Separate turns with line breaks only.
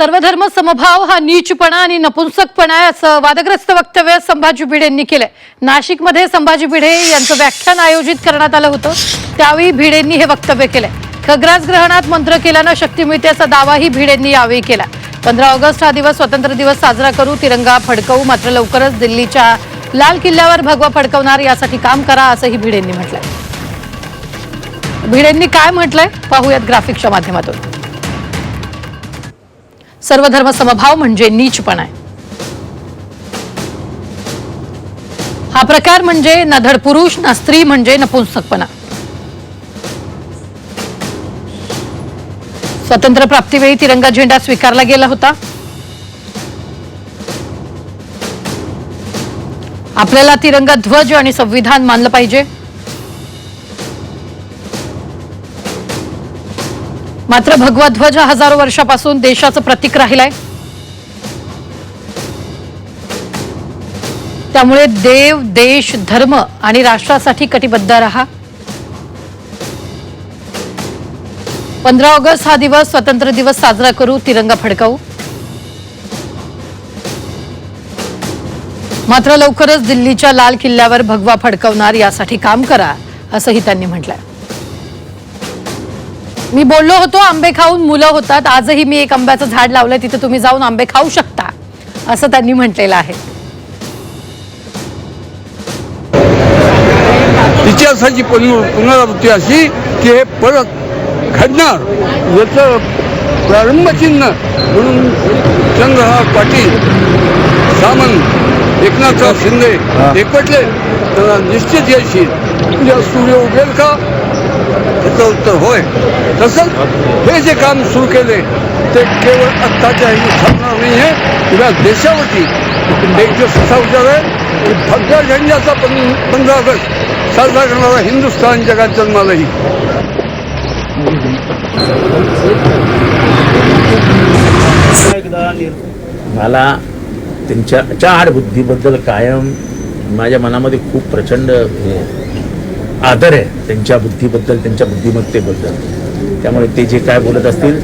सर्वधर्म समभाव हा नीचपणा आणि नपुंसकपणा आहे असं वादग्रस्त वक्तव्य संभाजी भिडे यांनी केलंय. नाशिकमध्ये संभाजी भिडे यांचं व्याख्यान आयोजित करण्यात आलं होतं. त्यावेळी भिडेंनी हे वक्तव्य केलंय. खग्रास ग्रहणात मंत्र केल्यानं शक्ती मिळते असा दावाही भिडेंनी यावेळी केला. पंधरा ऑगस्ट हा दिवस स्वातंत्र्य दिवस साजरा करू तिरंगा फडकवू मात्र लवकरच दिल्लीच्या लाल किल्ल्यावर भगवा फडकवणार यासाठी काम करा असंही भिडेंनी म्हटलंय. भिडेंनी काय म्हटलंय? पाहूयात ग्राफिकच्या माध्यमातून. सर्वधर्म समभाव म्हणजे नीचपणा आहे. हा प्रकार म्हणजे ना धड पुरुष ना स्त्री म्हणजे नपुंसकपणा स्वातंत्र्य प्राप्तीवेळी तिरंगा झेंडा स्वीकारला गेला होता. आपल्याला तिरंगा ध्वज आणि संविधान मानलं पाहिजे. मात्र भगवा ध्वज हजारो वर्षापासून देशाचं प्रतीक राहिलंय. त्यामुळे देव देश धर्म आणि राष्ट्रासाठी कटिबद्ध राहा. पंधरा ऑगस्ट हा दिवस स्वातंत्र्य दिवस साजरा करू तिरंगा फडकावू. मात्र लवकरच दिल्लीच्या लाल किल्ल्यावर भगवा फडकवणार यासाठी काम करा असंही त्यांनी म्हटलंय. मी बोललो होतो आंबे खाऊन मुलं होतात. आजही मी एक आंब्याचं झाड लावलंय तिथे तुम्ही जाऊन आंबे खाऊ शकता असं त्यांनी म्हटलेलं आहे.
इतिहासाची पुन- पुनरावृत्ती अशी की हे परत घडणार याचं प्रारंभचिन्ह म्हणून चंद्रहार पाटील सामंत एकनाथराव शिंदे एकवटले. तर निश्चित येईल उद्या सूर्य उगेल का? याचं उत्तर होय. तसंच हे जे काम सुरू केले ते केवळ आत्ताच्या ह्यानी थांबणार नाही आहे उद्या देशावरती एक दिवस असा विचार आहे की भगव्या झेंड्याचा पण पंधरा ऑगस्ट साजरा करणारा हिंदुस्थान जगात जन्मालाही.
मला त्यांच्या चाड बुद्धीबद्दल कायम माझ्या मनामध्ये खूप प्रचंड हे आदर आहे त्यांच्या बुद्धीबद्दल त्यांच्या बुद्धिमत्तेबद्दल. त्यामुळे ते जे काय बोलत असतील